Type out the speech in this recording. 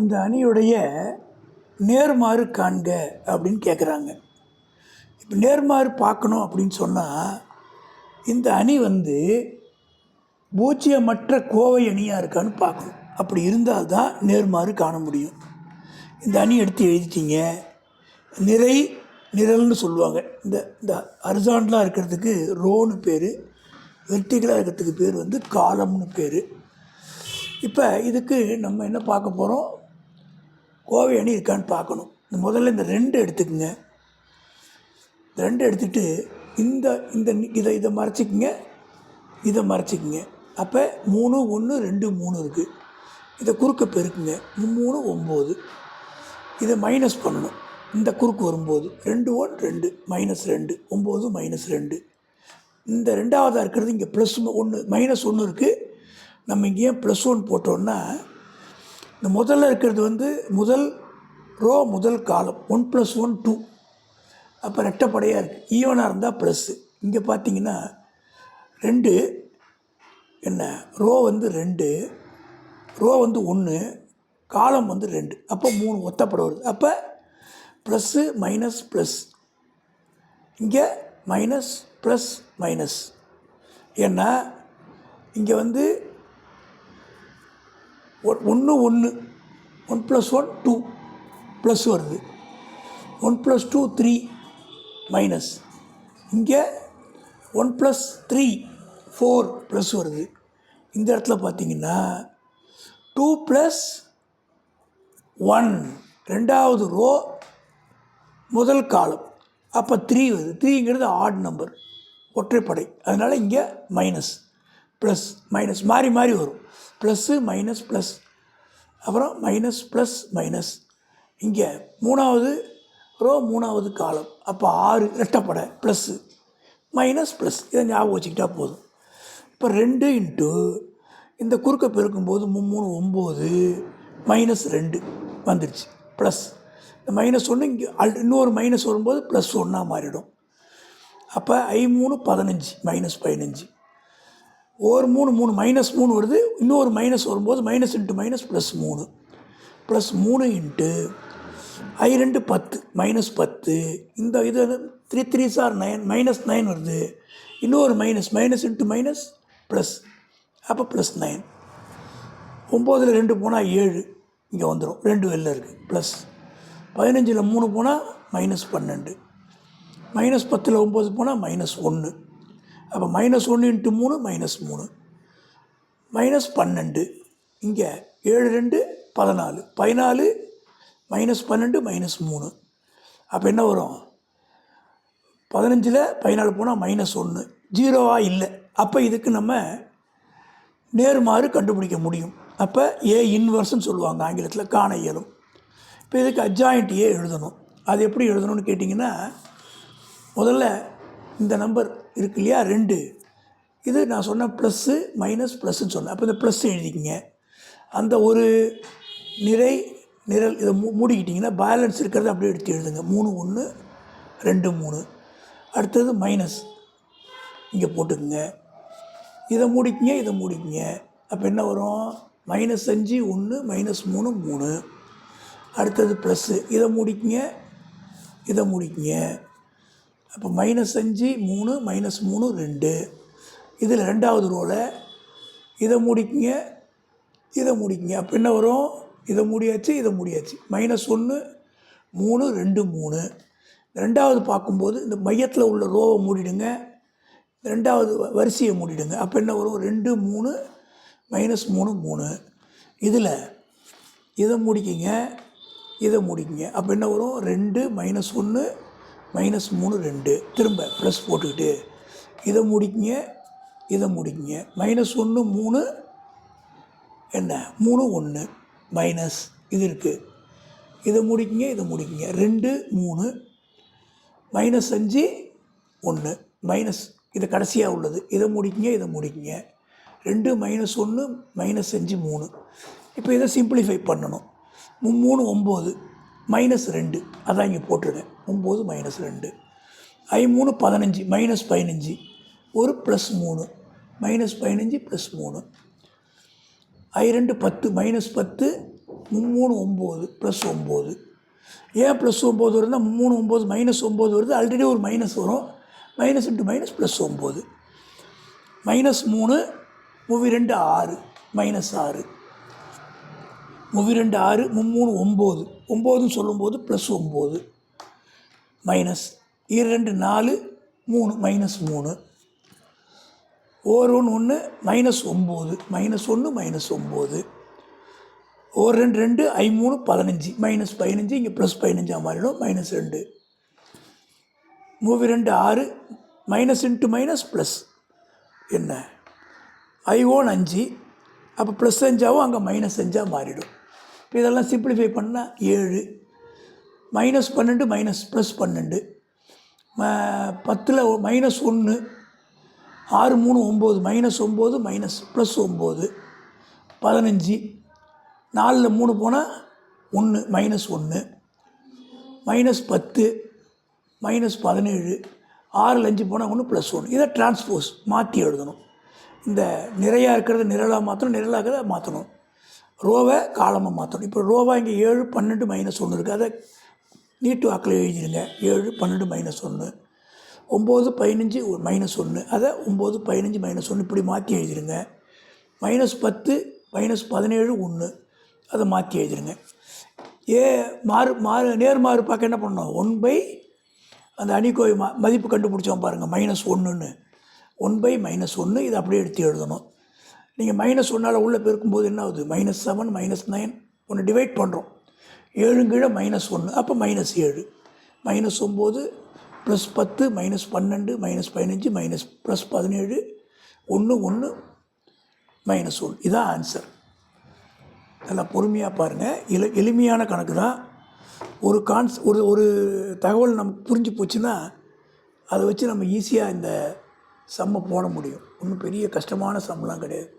இந்த அணியுடைய நேர்மாறு காண்க அப்படின்னு கேட்குறாங்க இப்போ நேர்மாறு பார்க்கணும் அப்படின்னு சொன்னால் இந்த அணி வந்து பூஜ்ஜியமற்ற கோவை அணியாக இருக்கான்னு பார்க்கணும். அப்படி இருந்தால் தான் நேர்மாறு காண முடியும். இந்த அணி எடுத்து எழுதிட்டீங்க. நிறை நிரல்னு சொல்லுவாங்க. இந்த இந்த அரிசாண்டலாக இருக்கிறதுக்கு ரோன்னு பேர் வெர்டிகலாக இருக்கிறதுக்கு பேர் வந்து காலம்னு பேர். இப்போ இதுக்கு நம்ம என்ன பார்க்க போகிறோம் கோவை அணி இருக்கான்னு பார்க்கணும். இந்த முதல்ல இந்த ரெண்டு எடுத்துக்கோங்க. ரெண்டு எடுத்துகிட்டு இந்த இந்த இதை இதை மறைச்சிக்கங்க. இதை மறைச்சிக்கங்க. அப்போ மூணு ஒன்று ரெண்டு மூணு இருக்குது இதை குறுக்க பெருக்குங்க. மூணு ஒம்பது. இதை மைனஸ் பண்ணணும். இந்த குறுக்கு வரும்போது ரெண்டு ஒன் ரெண்டு மைனஸ் ரெண்டு ஒம்பது மைனஸ் ரெண்டு. இந்த ரெண்டாவதாக இருக்கிறது இங்கே ப்ளஸ் ஒன்று மைனஸ் ஒன்று இருக்குது நம்ம இங்கே ப்ளஸ் ஒன் போட்டோன்னா இந்த முதல்ல இருக்கிறது வந்து முதல் ரோ முதல் காலம் ஒன் ப்ளஸ் ஒன் டூ அப்போ ரெட்டப்படையாக இருக்குது ஈவனாக இருந்தால் ப்ளஸ்ஸு இங்கே பார்த்தீங்கன்னா ரெண்டு என்ன? ரோ வந்து ரெண்டு ரோ வந்து ஒன்று காலம் வந்து ரெண்டு. அப்போ மூணு ஒத்தப்பட வருது. அப்போ ப்ளஸ்ஸு மைனஸ் ப்ளஸ் இங்கே மைனஸ் ப்ளஸ் மைனஸ் ஏன்னா இங்கே வந்து ஒன்று ஒன்று. One plus one two plus வருது. One plus two three minus இங்கே one plus three four plus வருது. இந்த இடத்துல பார்த்தீங்கன்னா டூ ப்ளஸ் ஒன் ரெண்டாவது ரோ முதல் காலம் அப்போ த்ரீ வருது. த்ரீங்கிறது ஆட் நம்பர் ஒற்றைப்படை. அதனால் இங்கே மைனஸ் ப்ளஸ் மைனஸ் மாறி மாறி வரும். ப்ளஸ்ஸு மைனஸ் ப்ளஸ் அப்புறம் மைனஸ் ப்ளஸ் மைனஸ் இங்கே மூணாவது ரோ மூணாவது காலம் அப்போ ஆறு இரட்டப்படை ப்ளஸ்ஸு மைனஸ் ப்ளஸ் இதை ஞாபகம் வச்சுக்கிட்டா போதும். இப்போ ரெண்டு இன்ட்டு இந்த குறுக்க பெருக்கும்போது மூணு ஒம்பது மைனஸ் ரெண்டு வந்துடுச்சு ப்ளஸ் இந்த மைனஸ் ஒன்று இங்கே அல் இன்னொரு மைனஸ் வரும்போது ப்ளஸ் ஒன்றா மாறிடும். அப்போ ஐ மூணு பதினஞ்சு மைனஸ் பதினஞ்சு. ஒரு மூணு மூணு மைனஸ் மூணு வருது இன்னொரு மைனஸ் வரும்போது மைனஸ் இன்ட்டு மைனஸ் ப்ளஸ் மூணு. ப்ளஸ் மூணு இன்ட்டு ஐ ரெண்டு பத்து மைனஸ் பத்து. இந்த இது three three sir nine minus nine வருது. இன்னொரு minus minus into minus plus அப்போ ப்ளஸ் நைன் ஒம்போதில் ரெண்டு போனால் ஏழு இங்கே வந்துடும் ரெண்டு வெளில இருக்குது ப்ளஸ் பதினஞ்சில் மூணு போனால் மைனஸ் பன்னெண்டு. மைனஸ் பத்தில் ஒம்பது போனால் மைனஸ் ஒன்று அப்போ மைனஸ் ஒன்று இன்ட்டு மூணு மைனஸ் மூணு. மைனஸ் பன்னெண்டு. இங்கே ஏழு ரெண்டு பதினாலு. பதினாலு மைனஸ் பன்னெண்டு மைனஸ் மூணு. அப்போ என்ன வரும்? பதினஞ்சில் பதினாலு போனால் மைனஸ் ஒன்று ஜீரோவாக இல்லை. அப்போ இதுக்கு நம்ம நேர்மாறு கண்டுபிடிக்க முடியும். அப்போ ஏ இன்வர்ஸ்ன்னு சொல்லுவாங்க ஆங்கிலத்தில் காண இயலும். இப்போ இதுக்கு அட்ஜாயிண்ட் ஏ எழுதணும். அது எப்படி எழுதணும்னு கேட்டிங்கன்னா முதல்ல இந்த நம்பர் இருக்கு இல்லையா? ரெண்டு. இது நான் சொன்ன ப்ளஸ்ஸு மைனஸ் ப்ளஸ்ன்னு சொன்னேன். அப்போ இந்த ப்ளஸ் எழுதிக்கிங்க. அந்த ஒரு நிறை நிரல் இதை மூ மூடிக்கிட்டிங்கன்னா பேலன்ஸ் இருக்கிறத அப்படியே எடுத்து எழுதுங்க. மூணு ஒன்று ரெண்டு மூணு. அடுத்தது மைனஸ் இங்கே போட்டுக்குங்க. இதை மூடிக்கிங்க இதை மூடிக்கிங்க. அப்போ என்ன வரும்? மைனஸ் அஞ்சு ஒன்று மைனஸ் மூணு மூணு. அடுத்தது ப்ளஸ்ஸு இதை மூடிக்கிங்க இதை மூடிக்கிங்க. அப்போ மைனஸ் அஞ்சு மூணு மைனஸ் மூணு ரெண்டு. இதில் ரெண்டாவது ரோவில் இதை மூடிக்கிங்க இதை மூடிக்கிங்க. அப்போ என்ன வரும்? இதை மூடியாச்சு இதை மூடியாச்சு. மைனஸ் ஒன்று மூணு ரெண்டு மூணு. ரெண்டாவது பார்க்கும்போது இந்த மையத்தில் உள்ள ரோவை மூடிடுங்க. ரெண்டாவது வரிசையை மூடிடுங்க. அப்போ என்ன வரும்? ரெண்டு மூணு மைனஸ் மூணு மூணு. இதில் இதை மூடிக்கிங்க இதை மூடிக்கிங்க. அப்போ என்ன வரும்? ரெண்டு மைனஸ் ஒன்று மைனஸ் மூணு ரெண்டு. திரும்ப ப்ளஸ் போட்டுக்கிட்டு இதை மூடிக்கிங்க இதை முடிங்க. மைனஸ் ஒன்று மூணு என்ன? மூணு ஒன்று மைனஸ் இது இருக்குது இதை முடிக்கிங்க இதை முடிக்கிங்க ரெண்டு மூணு மைனஸ் அஞ்சு ஒன்று மைனஸ் இது கடைசியாக உள்ளது. இதை முடிக்கிங்க இதை முடிக்கிங்க ரெண்டு மைனஸ் ஒன்று மைனஸ் அஞ்சு மூணு. இப்போ இதை சிம்பிளிஃபை பண்ணணும். மூணு ஒம்பது. மைனஸ் ரெண்டு. அதான் இங்கே போட்டிருக்கேன். ஒம்பது மைனஸ் ரெண்டு. ஐ மூணு பதினஞ்சு மைனஸ் பதினஞ்சு. ஒரு ப்ளஸ் மூணு. மைனஸ் பதினஞ்சு ப்ளஸ் மூணு. ஐ ரெண்டு பத்து மைனஸ் பத்து மும்மூணு ஒம்பது ப்ளஸ் ஒம்பது ஏன் ப்ளஸ் ஒம்பது வருதுன்னா மூணு ஒம்பது மைனஸ் ஒம்பது வருது. ஆல்ரெடி ஒரு மைனஸ் வரும். மைனஸ் இன்ட்டு மைனஸ் ப்ளஸ் ஒம்பது மைனஸ் மூணு மூவி ரெண்டு ஆறு. மைனஸ் ஆறு. மூவி ரெண்டு ஆறு மும்மூணு ஒம்பது ஒம்போதுன்னு சொல்லும்போது ப்ளஸ் ஒம்பது. மைனஸ் இரண்டு நாலு மூணு மைனஸ் மூணு. ஓர் ஒன்று ஒன்று மைனஸ் ஒம்பது. மைனஸ் ஒன்று மைனஸ் ஒம்பது. ஓர் ரெண்டு ரெண்டு ஐ மூணு பதினஞ்சு. மைனஸ் பதினஞ்சு இங்கே ப்ளஸ் பதினஞ்சாக மாறிடும். மைனஸ் ரெண்டு. மூவி ரெண்டு ஆறு. மைனஸ் இன்ட்டு மைனஸ் ப்ளஸ் என்ன? ஐ ஓன் அஞ்சு. அப்போ ப்ளஸ் அஞ்சாவும் அங்கே மைனஸ் அஞ்சாக மாறிடும். இதெல்லாம் சிம்பிளிஃபை பண்ணால் ஏழு. மைனஸ் பன்னெண்டு மைனஸ் ப்ளஸ் பன்னெண்டு. பத்தில் மைனஸ் ஒன்று ஆறு மூணு ஒம்பது. மைனஸ் ஒம்பது மைனஸ் ப்ளஸ் ஒம்பது. பதினஞ்சு. நாலில் மூணு போனால் ஒன்று மைனஸ் ஒன்று மைனஸ் பத்து. மைனஸ் பதினேழு. ஆறில் அஞ்சு போனால் ஒன்று ப்ளஸ் ஒன்று இதை டிரான்ஸ்போஸ் மாற்றி எழுதணும். இந்த நிறையா இருக்கிறத நிரலாக மாற்றணும் நிரலாக மாற்றணும் ரோவை காலமாக மாற்றணும். இப்போ ரோவா இங்கே ஏழு பன்னெண்டு மைனஸ் ஒன்று இருக்குது அதை நீட்டு வாக்கில் எழுதிடுங்க. ஏழு பன்னெண்டு மைனஸ் ஒன்று. ஒம்பது பதினஞ்சு மைனஸ் ஒன்று. அதை ஒம்பது பதினஞ்சு மைனஸ் ஒன்று இப்படி மாற்றி எழுதிடுங்க. மைனஸ் பத்து மைனஸ் பதினேழு ஒன்று. அதை மாற்றி எழுதிடுங்க. ஏ மாறு மாறு நேர் மாறு பார்க்க என்ன பண்ணணும்? ஒன் பை அந்த அணிக்கோய் ம மதிப்பு கண்டுபிடிச்சோம் பாருங்கள் மைனஸ் ஒன்றுன்னு. ஒன் பை மைனஸ் ஒன்று. இதை அப்படியே எடுத்து எழுதணும். நீங்கள் மைனஸ் ஒன்றால் உள்ளே பெருக்கும்போது என்ன ஆகுது? மைனஸ் செவன் மைனஸ் நைன் ஒன்று டிவைட் பண்ணுறோம் ஏழுங்கீழே மைனஸ் ஒன்று அப்போ மைனஸ் ஏழு. மைனஸ் ஒம்பது ப்ளஸ் பத்து மைனஸ் பன்னெண்டு மைனஸ் பதினஞ்சு மைனஸ் ப்ளஸ் பதினேழு ஒன்று ஒன்று மைனஸ் ஒன்று இதான் ஆன்சர் நல்லா பொறுமையாக பாருங்கள் எளி எளிமையான கணக்கு தான் ஒரு கான்ஸ் ஒரு ஒரு தகவல் நமக்கு புரிஞ்சு போச்சுன்னா அதை வச்சு நம்ம ஈஸியாக இந்த சம்மை போட முடியும். ஒன்றும் பெரிய கஷ்டமான சம்லாம் கிடையாது.